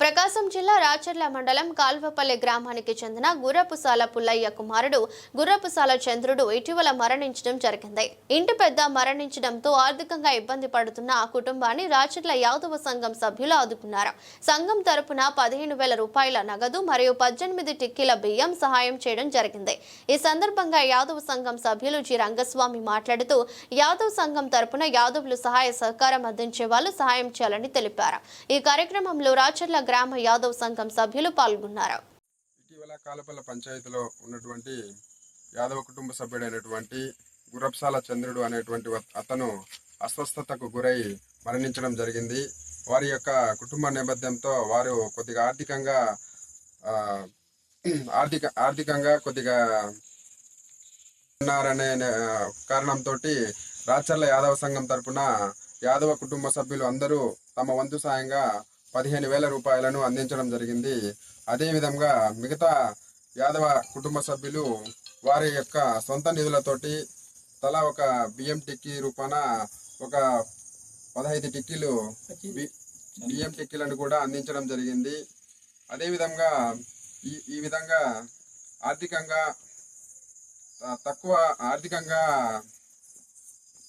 ప్రకాశం జిల్లా రాచర్ల మండలం కాల్వపల్లి గ్రామానికి చెందిన గుర్రపుసాల పుల్లయ్య కుమారుడు గుర్రపుసాల చంద్రుడు ఇటీవల మరణించడం జరిగింది. ఇంటి పెద్ద మరణించడంతో ఆర్థికంగా ఇబ్బంది పడుతున్న ఆ కుటుంబాన్ని రాచర్ల యాదవ సంఘం సభ్యులు ఆదుకున్నారు. సంఘం తరపున పదిహేను వేల రూపాయల నగదు మరియు పద్దెనిమిది టిక్కీల బియ్యం సహాయం చేయడం జరిగింది. ఈ సందర్భంగా యాదవ సంఘం సభ్యులు జి. రంగస్వామి మాట్లాడుతూ యాదవ్ సంఘం తరపున యాదవులు సహాయ సహకారం అందించే వాళ్ళు సహాయం చేయాలని తెలిపారు. ఈ కార్యక్రమంలో రాచర్ల గ్రామ యాదవ్ సంఘం సభ్యులు పాల్గొన్నారు. ఇటీవల కాలపల్ల పంచాయతీలో ఉన్నటువంటి యాదవ కుటుంబ సభ్యుడైనటువంటి గురప్సాల చంద్రుడు అనేటువంటి అతను అస్వస్థతకు గురై మరణించడం జరిగింది. వారి యొక్క కుటుంబ నేపథ్యంతో వారు కొద్దిగా ఆర్థికంగా ఆ, ఆర్థిక ఆర్థికంగా కొద్దిగా ఉన్నారనే కారణంతో రాచర్ల యాదవ సంఘం తరపున యాదవ కుటుంబ సభ్యులు అందరూ తమ వంతు సాయంగా పదిహేను వేల రూపాయలను అందించడం జరిగింది. అదేవిధంగా మిగతా యాదవ కుటుంబ సభ్యులు వారి యొక్క సొంత నిధులతోటి తలా ఒక బియ్యం టిక్కీ రూపాన ఒక పదహైదు టిక్కీలు బి- బియ్యం టిక్కీలను కూడా అందించడం జరిగింది. అదేవిధంగా ఈ ఈ విధంగా ఆర్థికంగా తక్కువ ఆర్థికంగా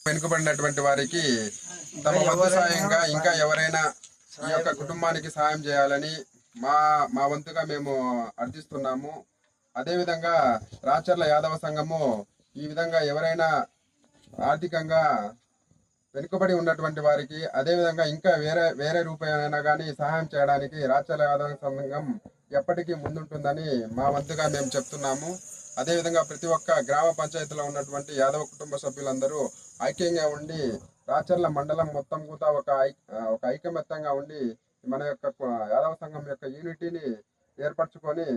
వెనుకబడినటువంటి వారికి తమ వంతు సాయంగా ఇంకా ఎవరైనా ఈ యొక్క కుటుంబానికి సాయం చేయాలని మా మా వంతుగా మేము అర్థిస్తున్నాము అదేవిధంగా రాచర్ల యాదవ సంఘము ఈ విధంగా ఎవరైనా ఆర్థికంగా వెనుకబడి ఉన్నటువంటి వారికి అదేవిధంగా ఇంకా వేరే వేరే రూపాయనైనా కానీ సహాయం చేయడానికి రాచర్ల యాదవ సంఘం ఎప్పటికీ ముందుంటుందని మా వంతుగా మేము చెప్తున్నాము. అదేవిధంగా ప్రతి ఒక్క గ్రామ పంచాయతీలో ఉన్నటువంటి యాదవ కుటుంబ సభ్యులందరూ ఐక్యంగా ఉండి రాచర్ల మండలం మొత్తం కూడా ఒక ఐ- ఒక ఐకమత్యంగా ఉండి మన యొక్క యాదవ సంఘం యొక్క యూనిటీని ఏర్పరచుకొని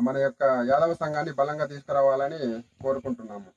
మన యొక్క యాదవ సంఘాన్ని బలంగా తీసుకురావాలని కోరుకుంటున్నాము.